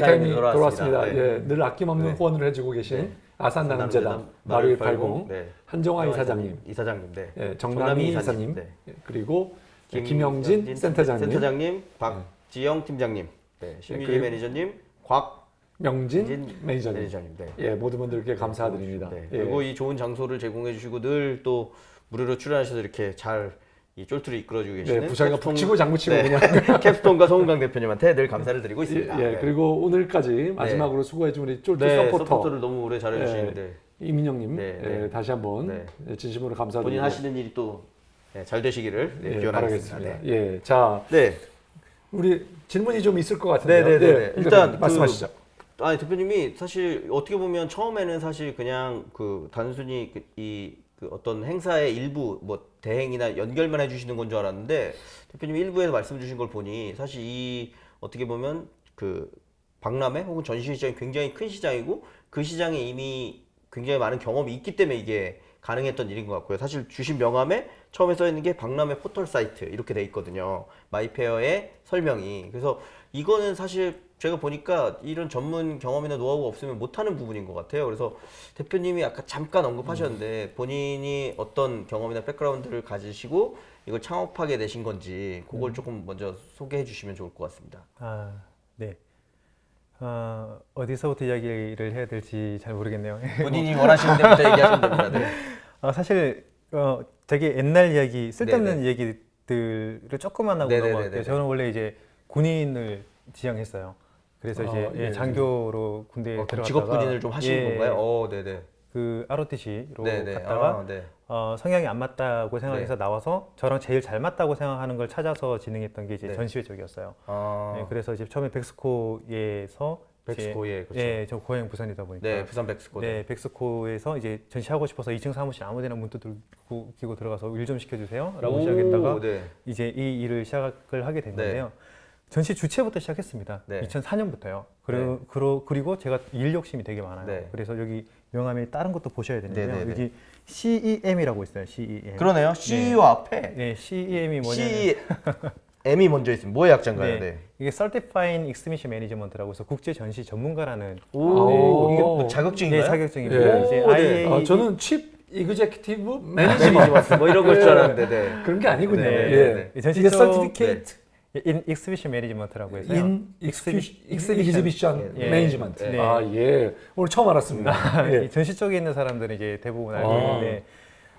패대기 패대기 타임이 타임이 돌아왔습니다. 돌아왔습니다. 네. 예, 늘 아낌없는 네. 후원을 해주고 계신 네. 아산 나눔재단 마루일 80 네. 한정화 이사장님, 이사장님, 네. 예, 정남희 이사님, 네. 예, 그리고 김영진 센터장님, 센터장님, 박지영 팀장님, 네. 신유지 그리고- 매니저님, 명진 곽진 매니저님, 매니저님, 네. 예, 모든 분들께 감사드립니다. 네. 예. 그리고 이 좋은 장소를 제공해 주시고 늘 또 무료로 출연하셔서 이렇게 잘 이 쫄투를 이끌어주고 계시는 네, 부장이가 캡스톤- 북치고 장구치고 네. 그냥. 캡스톤과 송은강 대표님한테 늘 감사를 드리고 예, 있습니다. 예, 네. 그리고 오늘까지 마지막으로 수고해준 우리 네, 서포터 서포터를 너무 오래 잘해주시는데 이민영님 네, 예, 네. 다시 한번 네. 예, 진심으로 감사드리고 본인 하시는 일이 또잘 되시기를 네, 예, 기원하겠습니다. 네. 예, 자 네. 우리 질문이 좀 있을 것 같은데요. 네, 네, 네, 네. 일단 일단 그- 말씀하시죠. 아니 대표님이 사실 어떻게 보면 처음에는 사실 그냥 그 단순히 그이 그 어떤 행사의 일부 뭐 대행이나 연결만 해주시는 건 줄 알았는데 대표님이 일부에서 말씀 주신 걸 보니 사실 이 어떻게 보면 그 박람회 혹은 전시 시장이 굉장히 큰 시장이고 그 시장에 이미 굉장히 많은 경험이 있기 때문에 이게 가능했던 일인 것 같고요. 사실 주신 명함에 처음에 써 있는 게 박람회 포털 사이트 이렇게 돼 있거든요. 마이페어의 설명이. 그래서 이거는 사실 제가 보니까 이런 전문 경험이나 노하우가 없으면 못하는 부분인 것 같아요. 그래서 대표님이 아까 잠깐 언급하셨는데 본인이 어떤 경험이나 백그라운드를 가지시고 이걸 창업하게 되신 건지 그걸 조금 먼저 소개해 주시면 좋을 것 같습니다. 아, 네. 어, 어디서부터 이야기를 해야 될지 잘 모르겠네요. 본인이 원하시는 데부터 얘기하시면 됩니다. 네. 어, 사실 어, 되게 옛날 이야기, 쓸데없는 네네. 이야기들을 조금만 하고 네네네네네. 넘어갈게요. 저는 원래 이제 군인을 지향했어요. 그래서 이제 아, 예, 예, 장교로 군대에 어, 들어갔다가 직업 군인을 좀 하시는 예, 건가요? 어, 네네. 그 ROTC로 네네. 갔다가 아, 네. 어, 성향이 안 맞다고 생각해서 나와서 저랑 제일 잘 맞다고 생각하는 걸 찾아서 진행했던 게 이제 네. 전시회 쪽이었어요. 아, 네, 그래서 이제 처음에 백스코에서 백스코 예, 그렇죠. 예, 저 고향 부산이다 보니까 네, 부산 백스코. 네, 백스코에서 이제 전시하고 싶어서 2층 사무실 아무데나 문 두들고 끼고 들어가서 일 좀 시켜주세요라고 오, 시작했다가 네. 이제 이 일을 시작을 하게 된 네. 전시 주최부터 시작했습니다. 네. 2004년부터요. 그리고, 그러, 그리고 제가 일 욕심이 되게 많아요. 네. 그래서 여기 명함에 다른 것도 보셔야 되는데요. 네, 네, 네. 여기 CEM이라고 있어요. CEM. 그러네요. CEO 앞에 네, CEM이 뭐냐면 CM이 먼저 있습니다. 뭐의 약자인가요? 네. 네. 이게 Certifying Exhibition Management라고 해서 국제 전시 전문가라는 오, 네, 이게 오. 뭐 자격증인가요? 네, 자격증입니다. 예. 이제 오, 네. IA 아, 저는 칩 이그제큐티브 매니지먼트 뭐 이런 걸 줄 알았는데, 네. 그런 게 아니군요. 네, 네, 예. 네. 이 전시 이게 쪽- 서티피케이트 In Exhibition Management라고 해서요. 인 익스비션 네. 매니지먼트. 네. 아 예, 오늘 처음 알았습니다. 예. 이 전시 쪽에 있는 사람들은 이제 대부분 알고 아. 있는데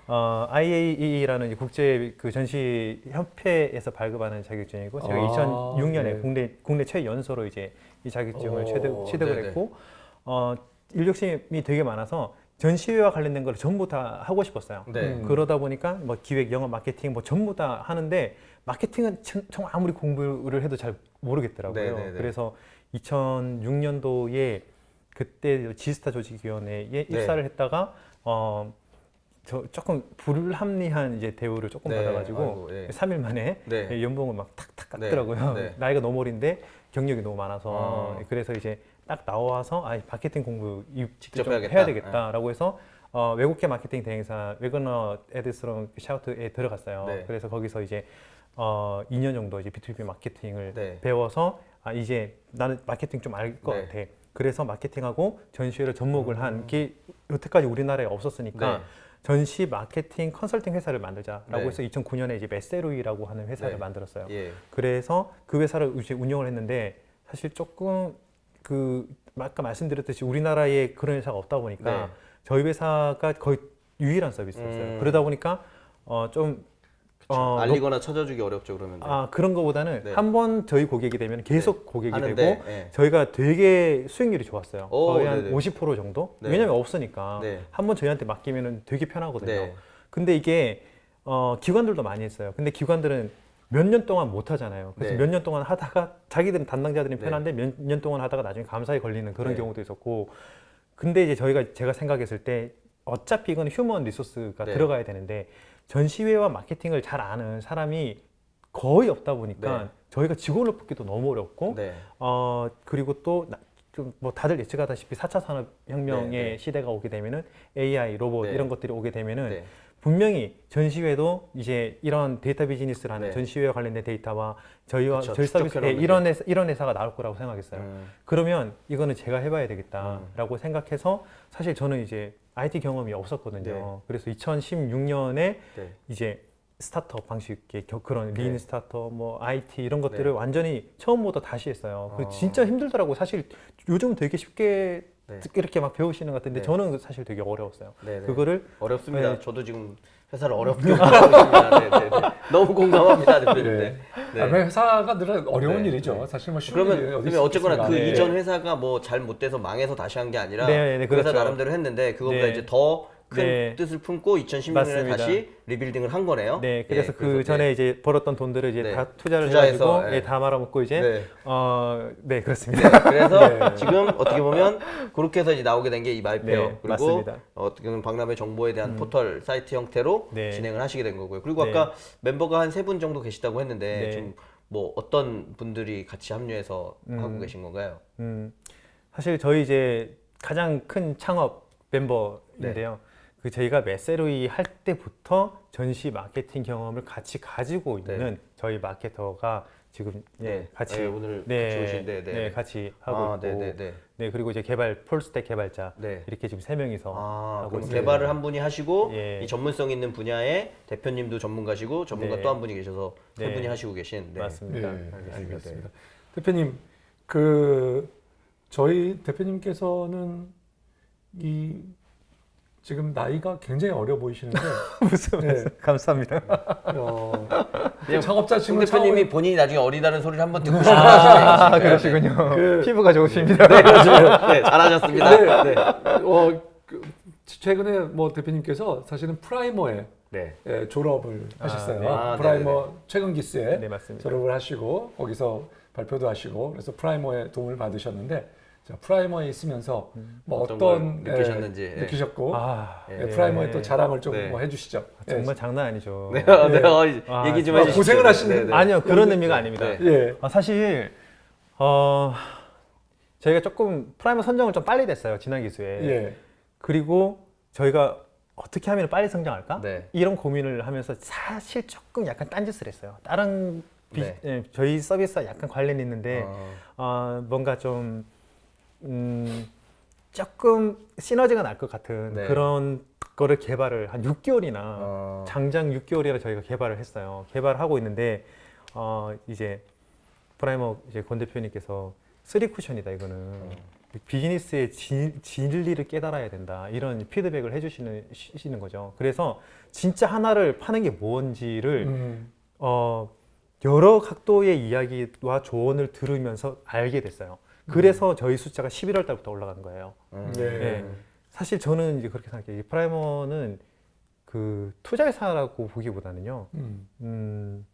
어, IAE라는 국제 그 전시 협회에서 발급하는 자격증이고 제가 아, 2006년에 네. 국내 국내 최연소로 이제 이 자격증을 오, 취득, 취득을 네네. 했고 어, 인력심이 되게 많아서 전시회와 관련된 걸 전부 다 하고 싶었어요. 네. 음. 그러다 보니까 뭐 기획, 영업, 마케팅 뭐 전부 다 하는데 마케팅은 정- 정말 아무리 공부를 해도 잘 모르겠더라고요. 네 네 네. 그래서 2006년도에 그때 지스타 조직위원회에 네. 입사를 했다가 어, 저 조금 불합리한 이제 대우를 조금 네, 받아가지고 아이고, 예. 3일 만에 네. 연봉을 막 탁탁 네, 깎더라고요. 네. 나이가 너무 어린데 경력이 너무 많아서 아. 그래서 이제 딱 나와서 아 마케팅 공부 이- 직접 좀 해야겠다. 해야 되겠다라고 해서 어, 외국계 마케팅 대행사 웨거너 에드스론 샤우트에 들어갔어요. 네. 그래서 거기서 이제 어, 2년 정도 이제 B2B 마케팅을 네. 배워서 아 이제 나는 마케팅 좀 알 것 네. 같아. 그래서 마케팅하고 전시회를 접목을 한 게 여태까지 우리나라에 없었으니까 네. 전시 마케팅 컨설팅 회사를 만들자라고 네. 해서 2009년에 이제 메세로이라고 하는 회사를 네. 만들었어요. 예. 그래서 그 회사를 이제 운영을 했는데 사실 조금 그 아까 말씀드렸듯이 우리나라에 그런 회사가 없다 보니까 네. 저희 회사가 거의 유일한 서비스였어요. 음. 그러다 보니까 어 좀 어, 알리거나 찾아주기 어렵죠 그러면. 네. 아 그런 거보다는 네. 한번 저희 고객이 되면 계속 고객이 하는데, 되고 예. 저희가 되게 수익률이 좋았어요. 오, 거의 한 네네. 50% 정도? 네. 왜냐면 없으니까 네. 한번 저희한테 맡기면은 되게 편하거든요. 네. 근데 이게 어, 기관들도 많이 했어요. 근데 기관들은 몇 년 동안 못 하잖아요. 그래서 네. 몇년 동안 하다가 자기들은 담당자들이 네. 편한데 몇 년 동안 하다가 나중에 감사에 걸리는 그런 네. 경우도 있었고 근데 이제 저희가 제가 생각했을 때 어차피 이건 휴먼 리소스가 네. 들어가야 되는데 전시회와 마케팅을 잘 아는 사람이 거의 없다 보니까 네. 저희가 직원을 뽑기도 너무 어렵고 네. 어 그리고 또 좀뭐 다들 예측하다시피 4차 산업혁명의 네, 네. 시대가 오게 되면은 AI, 로봇 네. 이런 것들이 오게 되면은 네. 분명히 전시회도 이제 이런 데이터 비즈니스를 하는 네. 전시회와 관련된 데이터와 저희와 그쵸, 저희 서비스 축적해놓는 예, 이런 회사, 이런 회사가 나올 거라고 생각했어요. 음. 그러면 이거는 제가 해봐야 되겠다라고 생각해서 사실 저는 이제 IT 경험이 없었거든요. 네. 그래서 2016년에 네. 이제 스타트업 방식의 겨- 그런 네. 린 스타트업, 뭐 IT 이런 것들을 네. 완전히 처음부터 다시 했어요. 그 아. 진짜 힘들더라고. 사실 요즘 되게 쉽게 네. 이렇게 막 배우시는 것 같은데 네. 저는 사실 되게 어려웠어요. 네, 네. 그거를 어렵습니다. 네. 저도 지금 회사를 어렵게 운영하고 있습니다. 네, 네, 네. 너무 공감합니다, 대표님. 네. 네. 아, 회사가 늘 어려운 네, 일이죠. 네. 사실 뭐 쉬운 그러면, 일이 어디 그러면 어쨌거나 그? 네. 이전 회사가 뭐 잘 못돼서 망해서 다시 한 게 아니라 네, 네, 네, 그 회사 그렇죠. 나름대로 했는데 그거보다 네. 이제 더 큰 네. 뜻을 품고 2016년에 맞습니다. 다시 리빌딩을 한 거네요. 네, 그래서 예, 그 전에 이제 벌었던 돈들을 이제 네. 다 투자를 투자해서, 해가지고 예. 예, 다 말아먹고 이제 네. 어, 네 그렇습니다. 네, 그래서 네. 지금 어떻게 보면 그렇게 해서 이제 나오게 된 게 이 마이페어 네, 그리고 맞습니다. 어떻게 보면 박람회 정보에 대한 포털 사이트 형태로 네. 진행을 하시게 된 거고요. 그리고 네. 아까 멤버가 한 세 분 정도 계시다고 했는데 네. 좀 뭐 어떤 분들이 같이 합류해서 하고 계신 건가요? 음, 사실 저희 이제 가장 큰 창업 멤버인데요. 네. 그 저희가 메세로이 할 때부터 전시 마케팅 경험을 같이 가지고 있는 저희 마케터가 지금 예, 같이 네, 오늘 네, 같이 오신데 네. 네, 같이 하고 아, 있고 네, 네, 네. 네, 그리고 이제 개발 폴스택 개발자 네. 이렇게 지금 세 명이서 아, 하고 그럼. 개발을 한 분이 하시고 예. 이 전문성 있는 분야에 대표님도 전문가시고 전문가 네. 또 한 분이 계셔서 세 네. 분이 하시고 계신 네. 맞습니다. 네, 알겠습니다. 알겠습니다. 대표님, 그 저희 대표님께서는 이 지금 나이가 굉장히 어려 보이시는데 무슨 네. 감사합니다. 어, 그냥 창업자 송 친구 대표님이 본인이 나중에 어리다는 소리를 한번 듣고 싶으시는 아, 그러시군요. 그- 피부가 좋으십니다. 네, 그렇죠. 네, 잘하셨습니다. 네. 어, 그, 최근에 뭐 대표님께서 사실은 프라이머에 네. 예, 졸업을 아, 하셨어요. 네. 아, 프라이머 최근 기수에 네, 맞습니다. 졸업을 하시고 거기서 발표도 하시고 그래서 프라이머에 도움을 받으셨는데 자, 프라이머에 있으면서 뭐 어떤 어떤, 걸 느끼셨는지, 예, 예. 느끼셨고 아, 예, 프라이머의 또 자랑을 좀 네. 뭐 해주시죠. 예. 정말 장난 아니죠. 네, 어, 네. 네. 어, 아, 얘기 좀 아, 해주시죠. 고생을 하시는- 네, 아니요 그런 의미가 아닙니다. 네. 예. 아, 사실 어, 저희가 조금 프라이머 선정을 좀 빨리 됐어요 지난 기수에. 예. 그리고 저희가 어떻게 하면 빨리 성장할까? 네. 이런 고민을 하면서 사실 조금 약간 딴짓을 했어요. 다른 비- 네. 예, 저희 서비스와 약간 관련이 있는데 어, 어, 뭔가 좀 음, 조금 시너지가 날 것 같은 네. 그런 거를 개발을 한 6개월이나 어, 장장 6개월이나 저희가 개발을 했어요. 개발하고 있는데 어, 이제 프라이머 이제 권 대표님께서 쓰리 쿠션이다 이거는 비즈니스의 진, 진리를 깨달아야 된다 이런 피드백을 해주시는 시는 거죠. 그래서 진짜 하나를 파는 게 뭔지를 음. 어, 여러 각도의 이야기와 조언을 들으면서 알게 됐어요. 그래서 저희 숫자가 11월 달부터 올라간 거예요. 음, 네. 네. 사실 저는 이제 그렇게 생각해요. 이 프라이머는 그 투자회사라고 보기보다는요. 음. 음,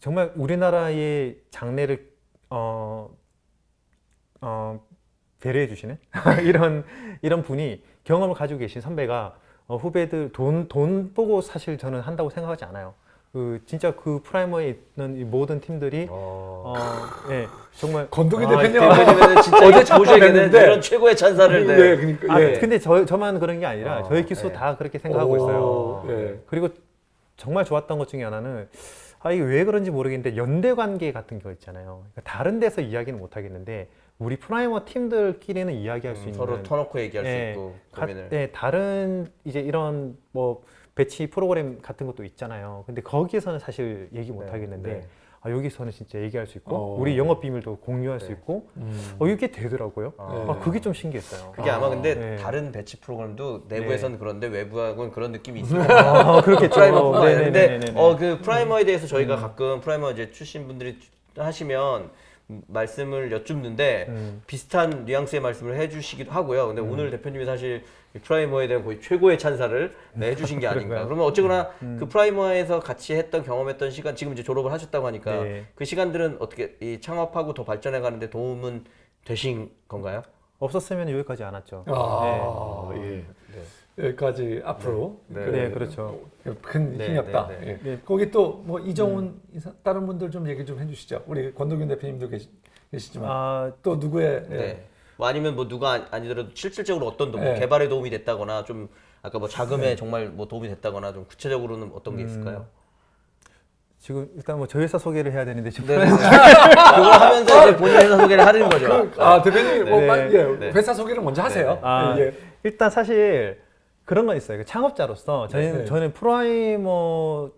정말 우리나라의 장래를 어, 어, 배려해 주시는 이런 이런 분이 경험을 가지고 계신 선배가 어, 후배들 돈 돈 보고 사실 저는 한다고 생각하지 않아요. 그 진짜 그 프라이머에 있는 이 모든 팀들이 어. 어, 예, 정말 건동기 아, 대표님 대표님은 진짜 어제 참석했는데 보시기에는 이런 최고의 찬사를 네. 예, 그러니까 아, 예. 근데 저 저만 그런 게 아니라 어, 저희 기수 네. 다 그렇게 생각하고 오, 있어요. 예. 그리고 정말 좋았던 것 중에 하나는 아 이게 왜 그런지 모르겠는데 연대 관계 같은 거 있잖아요. 그러니까 다른 데서 이야기는 못 하겠는데 우리 프라이머 팀들끼리는 이야기할 수 음, 있는 서로 터놓고 얘기할 예, 수 있고 가- 고민을 네, 다른 이제 이런 뭐 배치 프로그램 같은 것도 있잖아요. 근데 거기에서는 사실 얘기 못 네, 하겠는데 네. 아, 여기서는 진짜 얘기할 수 있고 어. 우리 영업 비밀도 공유할 네. 수 있고 음. 어, 이게 되더라고요. 아. 아, 그게 좀 신기했어요. 그게 아 마 근데 네. 다른 배치 프로그램도 내부에서는 그런데 외부하고는 그런 느낌이 있어요. 아, 그렇겠죠. 근데. 어 그 프라이머에 대해서 저희가 가끔 프라이머 이제 출신 분들이 하시면 음, 말씀을 여쭙는데 음. 비슷한 뉘앙스의 말씀을 해주시기도 하고요. 근데 오늘 대표님이 사실 이 프라이머에 대한 거의 최고의 찬사를 네, 해주신 게 아닌가. 그러면 어쨌거나 그 프라이머에서 같이 했던 경험했던 시간 지금 이제 졸업을 하셨다고 하니까 네. 그 시간들은 어떻게 이 창업하고 더 발전해 가는데 도움은 되신 건가요? 없었으면 여기까지 안 왔죠. 아, 예. 여기까지 앞으로 네. 그, 네, 그렇죠. 큰 네, 힘이었다. 네, 네. 예. 네. 거기 또 뭐 이정훈 이사- 다른 분들 좀 얘기 좀 해주시죠. 우리 권도균 대표님도 계시, 계시지만 아, 또 누구의 예. 네. 뭐 아니면 뭐 누가 아니- 아니더라도 실질적으로 어떤 도, 뭐 네. 개발에 도움이 됐다거나 좀 아까 뭐 자금에 정말 뭐 도움이 됐다거나 좀 구체적으로는 어떤 게 있을까요? 지금 일단 뭐 저희 회사 소개를 해야 되는데 지금 네. 그걸 하면서 이제 본인 회사 소개를 하는 거죠. 아 대표님 뭐 네. 빨리 예, 네. 회사 소개를 먼저 하세요. 아, 예. 일단 사실 그런 건 있어요. 그 창업자로서 저는 네. 저는 프라이머가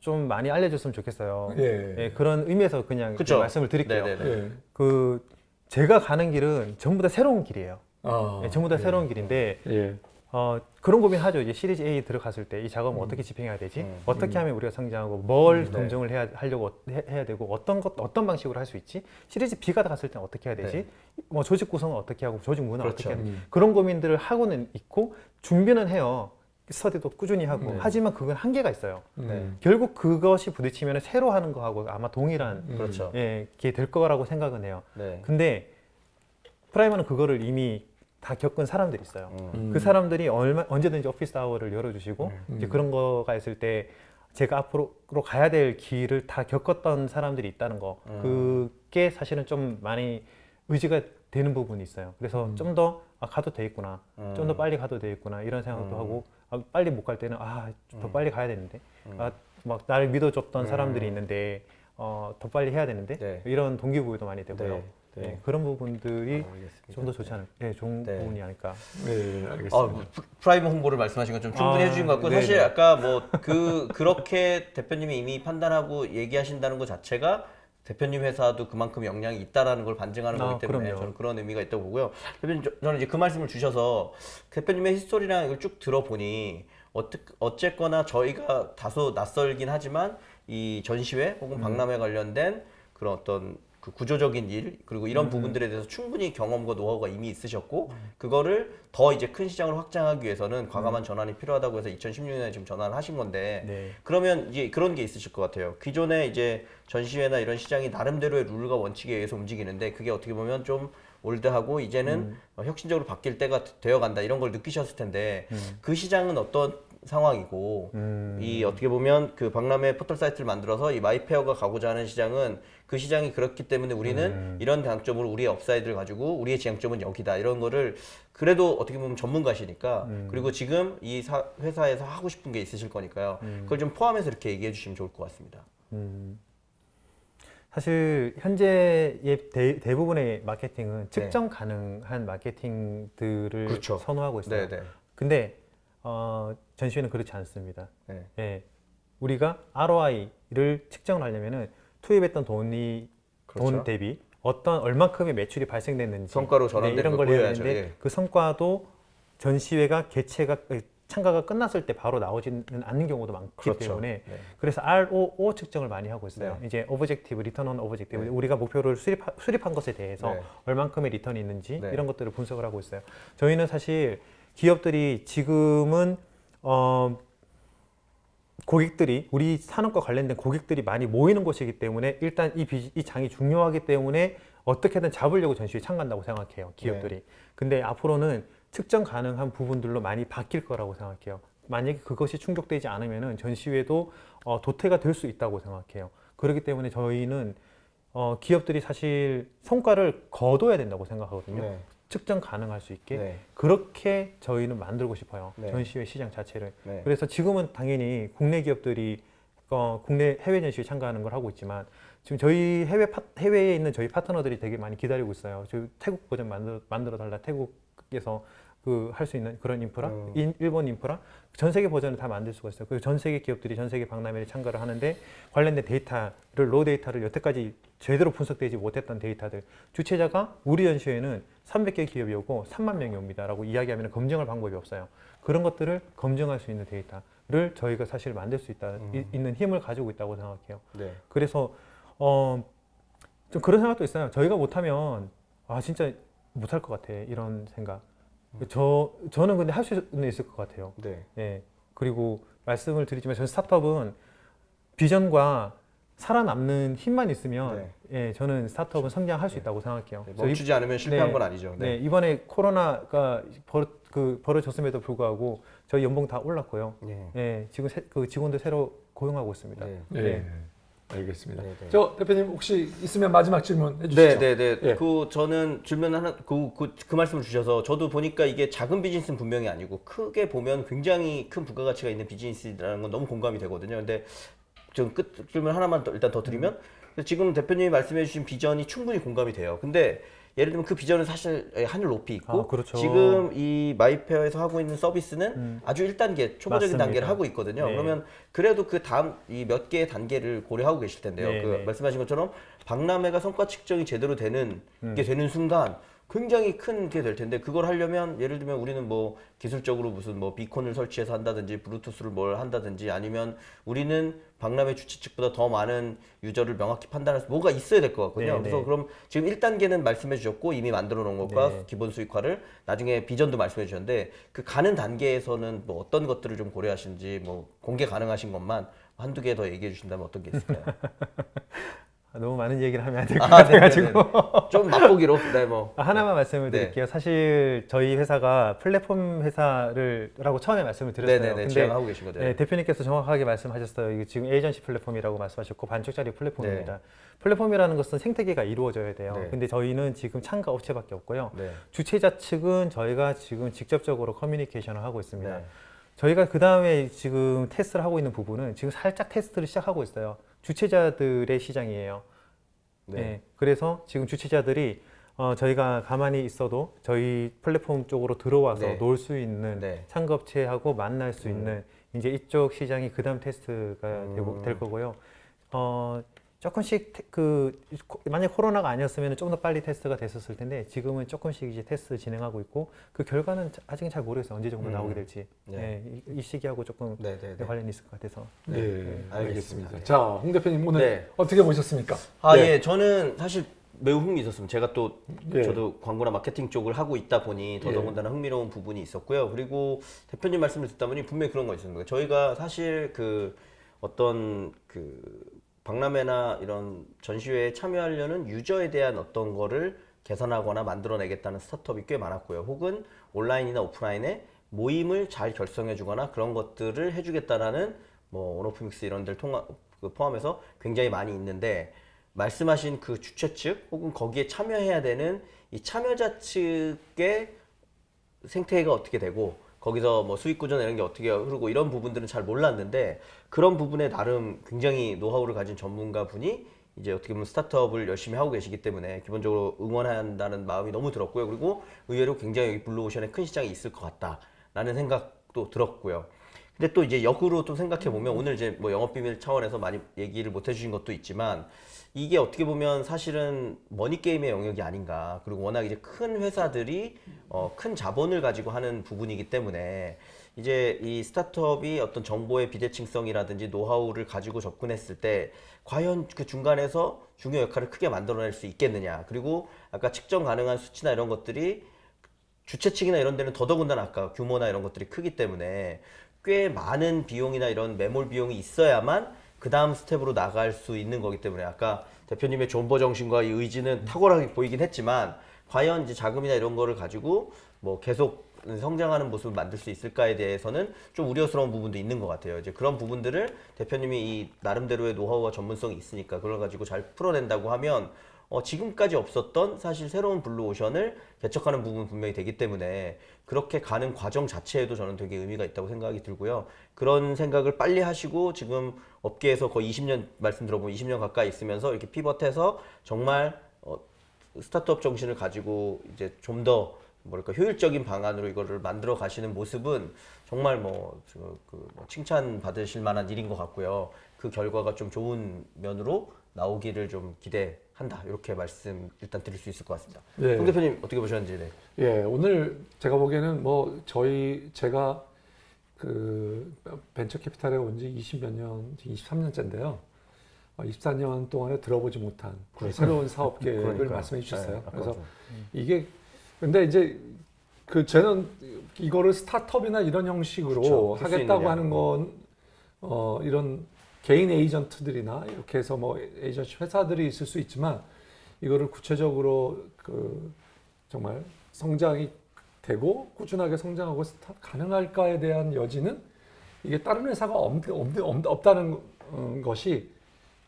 좀 많이 알려줬으면 좋겠어요. 예. 예, 그런 의미에서 그냥 그쵸. 말씀을 드릴게요. 네네네. 예. 그 제가 가는 길은 전부 다 새로운 길이에요. 아, 예, 전부 다 새로운 길인데 예. 어, 그런 고민하죠. 이제 시리즈 A 들어갔을 때 이 작업을 어떻게 집행해야 되지? 음. 어떻게 하면 우리가 성장하고 뭘 네. 검증을 해야 하려고 해, 해야 되고 어떤 것 어떤 방식으로 할 수 있지? 시리즈 B가 갔을 때 어떻게 해야 되지? 뭐 조직 구성은 어떻게 하고 조직 문화 를 그렇죠. 어떻게 해야 되지? 음. 그런 고민들을 하고는 있고 준비는 해요. 스터디도 꾸준히 하고 네. 하지만 그건 한계가 있어요. 음. 결국 그것이 부딪히면 새로 하는 거하고 아마 동일한 음. 그렇죠. 예, 게 될 거라고 생각은 해요. 네. 근데 프라이머는 그거를 이미 다 겪은 사람들이 있어요. 음. 음. 그 사람들이 얼마 언제든지 오피스 아워를 열어주시고 음. 이제 그런 거가 있을 때 제가 앞으로 가야 될 길을 다 겪었던 사람들이 있다는 거 음. 그게 사실은 좀 많이 의지가 되는 부분이 있어요. 그래서 음. 좀더 아, 가도 되겠구나, 음. 좀더 빨리 가도 되겠구나 이런 생각도 음. 하고 아, 빨리 못 갈 때는 아더 음. 빨리 가야 되는데 음. 아, 막 나를 믿어줬던 음. 사람들이 있는데 어, 더 빨리 해야 되는데 네. 이런 동기부여도 많이 되고요. 네. 네. 네, 그런 부분들이 알겠습니다. 좀더 좋지 않을, 네, 좋은 네. 부분이 아닐까. 네, 알겠습니다. 아, 뭐 프- 프라이머 홍보를 말씀하신 건 좀 충분히 아, 해주신 것 같고 네네. 사실 아까 뭐 그 그렇게 대표님이 이미 판단하고 얘기하신다는 것 자체가 대표님 회사도 그만큼 영향이 있다라는 걸 반증하는 아, 거기 때문에 그럼요. 저는 그런 의미가 있다고 보고요. 대표님 저, 저는 이제 그 말씀을 주셔서 대표님의 히스토리랑 이걸 쭉 들어보니 어떻 어쨌거나 저희가 다소 낯설긴 하지만 이 전시회 혹은 박람회 관련된 그런 어떤 그 구조적인 일 그리고 이런 부분들에 대해서 충분히 경험과 노하우가 이미 있으셨고 그거를 더 이제 큰 시장으로 확장하기 위해서는 과감한 전환이 필요하다고 해서 2016년에 지금 전환을 하신 건데 네. 그러면 이제 그런 게 있으실 것 같아요. 기존에 이제 전시회나 이런 시장이 나름대로의 룰과 원칙에 의해서 움직이는데 그게 어떻게 보면 좀 올드하고 이제는 어, 혁신적으로 바뀔 때가 되어 간다 이런 걸 느끼셨을 텐데 그 시장은 어떤 상황이고 음. 이 어떻게 보면 그 박람회 포털 사이트를 만들어서 이 마이페어가 가고자 하는 시장은 그 시장이 그렇기 때문에 우리는 음. 이런 장점으로 우리의 업사이드를 가지고 우리의 지향점은 여기다 이런 거를 그래도 어떻게 보면 전문가시니까 음. 그리고 지금 이 사- 회사에서 하고 싶은 게 있으실 거니까요. 음. 그걸 좀 포함해서 이렇게 얘기해 주시면 좋을 것 같습니다. 음. 사실 현재의 대, 대부분의 마케팅은 측정 가능한 마케팅들을 네. 그렇죠. 선호하고 있어요. 네, 네. 근데 어, 전시회는 그렇지 않습니다. 네. 예. 우리가 ROI를 측정을 하려면은 투입했던 돈이 그렇죠. 돈 대비 어떤 얼만큼의 매출이 발생됐는지 성과로 네, 이런 걸걸 해야 보여야죠. 되는데 예. 그 성과도 전시회가 개최가 참가가 끝났을 때 바로 나오지는 않는 경우도 많기 그렇죠. 때문에 네. 그래서 ROO 측정을 많이 하고 있어요. 네. 이제 오브젝티브, 리턴 온 오브젝티브 네. 우리가 목표를 수립, 수립한 것에 대해서 네. 얼만큼의 리턴이 있는지 네. 이런 것들을 분석을 하고 있어요. 저희는 사실 기업들이 지금은 어, 고객들이 우리 산업과 관련된 고객들이 많이 모이는 곳이기 때문에 일단 이, 비, 이 장이 중요하기 때문에 어떻게든 잡으려고 전시에 참가한다고 생각해요 기업들이. 네. 근데 앞으로는 측정 가능한 부분들로 많이 바뀔 거라고 생각해요. 만약에 그것이 충족되지 않으면은 전시회도 어, 도태가 될 수 있다고 생각해요. 그렇기 때문에 저희는 어, 기업들이 사실 성과를 거둬야 된다고 생각하거든요. 네. 측정 가능할 수 있게 네. 그렇게 저희는 만들고 싶어요. 네. 전시회 시장 자체를. 네. 그래서 지금은 당연히 국내 기업들이 어, 국내 해외 전시회 참가하는 걸 하고 있지만 지금 저희 해외 파, 해외에 있는 저희 파트너들이 되게 많이 기다리고 있어요. 저 태국 버전 만들어 만들어 달라 태국에서 그 할 수 있는 그런 인프라, 음. 인- 일본 인프라, 전 세계 버전을 다 만들 수가 있어요. 그리고 전 세계 기업들이 전 세계 박람회에 참가를 하는데 관련된 데이터를 로 데이터를 여태까지 제대로 분석되지 못했던 데이터들 주최자가 우리 전시회는 300개 기업이 오고 3만 명이 옵니다라고 이야기하면 검증할 방법이 없어요. 그런 것들을 검증할 수 있는 데이터를 저희가 사실 만들 수 있다 이- 있는 힘을 가지고 있다고 생각해요. 네. 그래서 어, 좀 그런 생각도 있어요. 저희가 못하면 아 진짜 못할 것 같아 이런 생각. 저 저는 근데 할 수는 있을 것 같아요. 네. 예. 그리고 말씀을 드리지만 저는 스타트업은 비전과 살아남는 힘만 있으면 예, 저는 스타트업은 성장할 수 있다고 생각해요. 네. 저희- 멈추지 않으면 실패한 네. 건 아니죠. 네, 이번에 코로나가 벌, 그 벌어졌음에도 불구하고 저희 연봉 다 올랐고요. 네. 예, 지금 새- 그 직원들 새로 고용하고 있습니다. 네. 예. 네. 알겠습니다. 네, 네. 저 대표님 혹시 있으면 마지막 질문 해주시죠. 네, 네, 네. 예. 그 저는 질문 하나 그, 그, 그 말씀을 주셔서 저도 보니까 이게 작은 비즈니스는 분명히 아니고 크게 보면 굉장히 큰 부가가치가 있는 비즈니스라는 건 너무 공감이 되거든요. 근데 좀끝 질문 하나만 더, 일단 더 드리면 그래서 지금 대표님이 말씀해 주신 비전이 충분히 공감이 돼요. 근데 예를 들면 그 비전은 사실 하늘 높이 있고 아, 그렇죠. 지금 이 마이페어에서 하고 있는 서비스는 아주 1단계 초보적인 맞습니다. 단계를 하고 있거든요. 네. 그러면 그래도 그 다음 이 몇 개의 단계를 고려하고 계실 텐데요. 네, 그 네. 말씀하신 것처럼 박람회가 성과 측정이 제대로 되는 게 되는 순간 굉장히 큰 게 될 텐데 그걸 하려면 예를 들면 우리는 뭐 기술적으로 무슨 뭐 비콘을 설치해서 한다든지 블루투스를 뭘 한다든지 아니면 우리는 박람회 주최 측보다 더 많은 유저를 명확히 판단해서 뭐가 있어야 될 것 같거든요. 네, 그래서 네. 그럼 지금 1단계는 말씀해 주셨고 이미 만들어 놓은 것과 네. 기본 수익화를 나중에 비전도 말씀해 주셨는데 그 가는 단계에서는 뭐 어떤 것들을 좀 고려하시는지 뭐 공개 가능하신 것만 한두 개 더 얘기해 주신다면 어떤 게 있을까요? 아, 너무 많은 얘기를 하면 안 될것 아, 네, 같아가지고 네, 네. 좀 맛보기로 네 뭐. 아, 하나만 말씀을 네. 드릴게요. 사실 저희 회사가 플랫폼 회사를라고 처음에 말씀을 드렸어요. 네네네. 근데 지금 하고 계신 거죠. 네, 대표님께서 정확하게 말씀하셨어요. 이거 지금 에이전시 플랫폼이라고 말씀하셨고 반쪽짜리 플랫폼입니다. 네. 플랫폼이라는 것은 생태계가 이루어져야 돼요. 네. 근데 저희는 지금 참가 업체밖에 없고요. 네. 주최자 측은 저희가 지금 직접적으로 커뮤니케이션을 하고 있습니다. 네. 저희가 그 다음에 지금 테스트를 하고 있는 부분은 지금 살짝 테스트를 시작하고 있어요. 주최자들의 시장이에요. 네. 네. 그래서 지금 주최자들이 어, 저희가 가만히 있어도 저희 플랫폼 쪽으로 들어와서 네. 놀 수 있는 네. 참가업체하고 만날 수 있는 이제 이쪽 시장이 그 다음 테스트가 음. 될 거고요. 어, 조금씩 테- 그 코- 만약 코로나가 아니었으면 좀더 빨리 테스트가 됐었을 텐데 지금은 조금씩 이제 테스트 진행하고 있고 그 결과는 자- 아직은 잘 모르겠어요 언제 정도 음. 나오게 될지 네. 네. 이, 이 시기하고 조금 네, 네, 네. 관련이 있을 것 같아서 네, 알겠습니다. 알겠습니다. 네. 자, 홍 대표님 오늘 네. 어떻게 보셨습니까? 아, 네. 예. 저는 사실 매우 흥미 있었습니다. 제가 또 예. 저도 광고나 마케팅 쪽을 하고 있다 보니 더더군다나 흥미로운 부분이 있었고요. 그리고 대표님 말씀을 듣다 보니 분명히 그런 거 있었습니다. 저희가 사실 그 어떤 그 박람회나 이런 전시회에 참여하려는 유저에 대한 어떤 거를 개선하거나 만들어내겠다는 스타트업이 꽤 많았고요. 혹은 온라인이나 오프라인에 모임을 잘 결성해주거나 그런 것들을 해주겠다라는 뭐 온오프믹스 이런 데를 통하, 그 포함해서 굉장히 많이 있는데 말씀하신 그 주최 측 혹은 거기에 참여해야 되는 이 참여자 측의 생태계가 어떻게 되고 거기서 뭐 수익 구조나 이런 게 어떻게 흐르고 이런 부분들은 잘 몰랐는데 그런 부분에 나름 굉장히 노하우를 가진 전문가 분이 이제 어떻게 보면 스타트업을 열심히 하고 계시기 때문에 기본적으로 응원한다는 마음이 너무 들었고요. 그리고 의외로 굉장히 여기 블루오션에 큰 시장이 있을 것 같다라는 생각도 들었고요. 근데 또 이제 역으로 또 생각해 보면 오늘 이제 뭐 영업 비밀 차원에서 많이 얘기를 못 해주신 것도 있지만 이게 어떻게 보면 사실은 머니 게임의 영역이 아닌가. 그리고 워낙 이제 큰 회사들이 어, 큰 자본을 가지고 하는 부분이기 때문에 이제 이 스타트업이 어떤 정보의 비대칭성이라든지 노하우를 가지고 접근했을 때 과연 그 중간에서 중요 역할을 크게 만들어낼 수 있겠느냐. 그리고 아까 측정 가능한 수치나 이런 것들이 주최 측이나 이런 데는 더더군다나 아까 규모나 이런 것들이 크기 때문에 꽤 많은 비용이나 이런 매몰 비용이 있어야만 그 다음 스텝으로 나갈 수 있는 거기 때문에 아까 대표님의 존버 정신과 이 의지는 탁월하게 보이긴 했지만 과연 이제 자금이나 이런 거를 가지고 뭐 계속 성장하는 모습을 만들 수 있을까에 대해서는 좀 우려스러운 부분도 있는 것 같아요. 이제 그런 부분들을 대표님이 이 나름대로의 노하우와 전문성이 있으니까 그걸 가지고 잘 풀어낸다고 하면 어, 지금까지 없었던 사실 새로운 블루오션을 개척하는 부분 분명히 되기 때문에 그렇게 가는 과정 자체에도 저는 되게 의미가 있다고 생각이 들고요. 그런 생각을 빨리 하시고 지금 업계에서 거의 20년 말씀 들어보면 20년 가까이 있으면서 이렇게 피벗해서 정말 어, 스타트업 정신을 가지고 이제 좀 더 뭐랄까 효율적인 방안으로 이거를 만들어 가시는 모습은 정말 뭐, 저, 그, 뭐 칭찬 받으실 만한 일인 것 같고요. 그 결과가 좀 좋은 면으로 나오기를 좀 기대 한다. 이렇게 말씀 일단 드릴 수 있을 것 같습니다. 네. 홍 대표님 어떻게 보셨는지. 네. 예, 오늘 제가 보기에는 뭐 저희 제가 그 벤처 캐피탈에 온 지 20몇 년, 23년째인데요. 24년 동안에 들어보지 못한 새로운 사업 계획을 그러니까요. 말씀해 주셨어요. 네, 그래서 좀. 이게 근데 이제 그 저는 이거를 스타트업이나 이런 형식으로 할수 하겠다고. 하는 건 어, 이런 개인 에이전트들이나 이렇게 해서 뭐 에이전시 회사들이 있을 수 있지만 이거를 구체적으로 그 정말 성장이 되고 꾸준하게 성장하고 가능할까에 대한 여지는 이게 다른 회사가 없, 없, 없, 없다는 음, 것이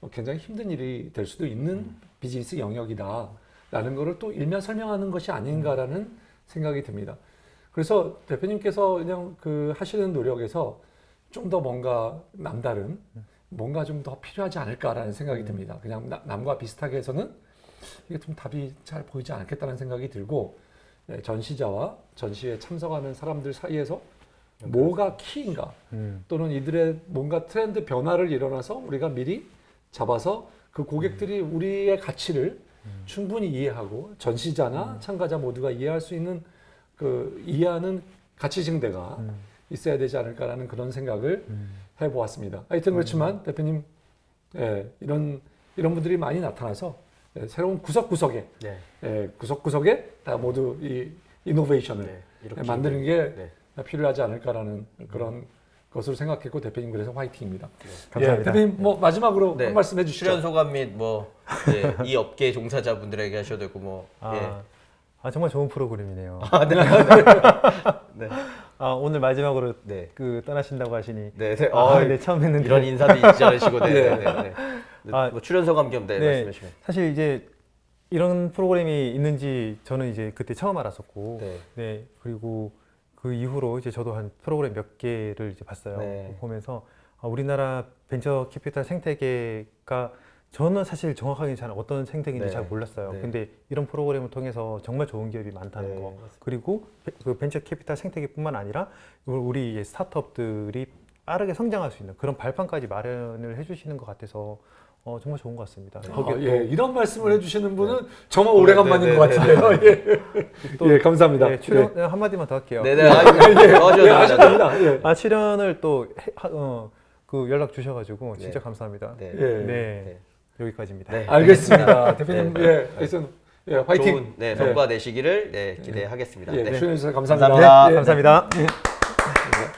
뭐 굉장히 힘든 일이 될 수도 있는 비즈니스 영역이다라는 거를 또 일면 설명하는 것이 아닌가라는 생각이 듭니다. 그래서 대표님께서 그냥 그 하시는 노력에서 좀 더 뭔가 남다른 뭔가 좀 더 필요하지 않을까라는 생각이 듭니다. 그냥 나- 남과 비슷하게 해서는 이게 좀 답이 잘 보이지 않겠다는 생각이 들고 예, 전시자와 전시에 참석하는 사람들 사이에서 뭐가 키인가 음. 또는 이들의 뭔가 트렌드 변화를 일어나서 우리가 미리 잡아서 그 고객들이 우리의 가치를 충분히 이해하고 전시자나 참가자 모두가 이해할 수 있는 그 이해하는 가치 증대가 음. 있어야 되지 않을까라는 그런 생각을 해보았습니다. 하여튼 그렇지만 대표님 예, 이런 이런 분들이 많이 나타나서 예, 새로운 구석구석에 네. 예, 구석구석에 다 모두 이 이노베이션을 네. 이렇게 예, 만드는 게 네. 필요하지 않을까라는 그런 것으로 생각했고 대표님 그래서 화이팅입니다. 감사합니다. 예, 대표님 뭐 마지막으로 네. 한 말씀 해주시죠. 출연 소감 및뭐 예, 이 업계 종사자분들에게 하셔도 되고 뭐 아, 예. 아, 정말 좋은 프로그램이네요. 네. 아, 오늘 마지막으로 네. 그 떠나신다고 하시니 네, 네. 아, 어, 네, 처음 했는데 이런 인사도 있지 않으시고 네, 네, 네, 네. 네, 아, 뭐 출연 소 감 겸 네, 네. 말씀해 주시면. 사실 이제 이런 프로그램이 있는지 저는 이제 그때 처음 알았었고 네. 네 그리고 그 이후로 이제 저도 한 프로그램 몇 개를 이제 봤어요 네. 보면서 아, 우리나라 벤처 캐피탈 생태계가 저는 사실 정확하게 잘 어떤 생태계인지 네. 잘 몰랐어요 네. 근데 이런 프로그램을 통해서 정말 좋은 기업이 많다는 네, 거. 그리고 베- 그 벤처 캐피탈 생태계뿐만 아니라 우리 스타트업들이 빠르게 성장할 수 있는 그런 발판까지 마련을 해주시는 것 같아서 어, 정말 좋은 것 같습니다. 아, 거기에 예, 이런 말씀을 해주시는 분은 네. 정말 오래간만인 네, 것 네, 같은데요. 예. 또- 예, 감사합니다. 네, 출연 네, 한마디만 더 할게요. 네, 네. 아, 예, 하셔도 예, 됩니다. 됩니다. 예. 아 출연을 또 어, 그 연락 주셔가지고 진짜 네. 감사합니다. 네. 예. 네, 네. 여기까지입니다. 네. 알겠습니다. 대표님, 네. 예, 하여튼 예, 화이팅. 좋은 네, 성과 내시기를 네, 기대하겠습니다. 예, 네. 출연해 주셔서 감사합니다. 감사합니다. 예, 감사합니다. 예.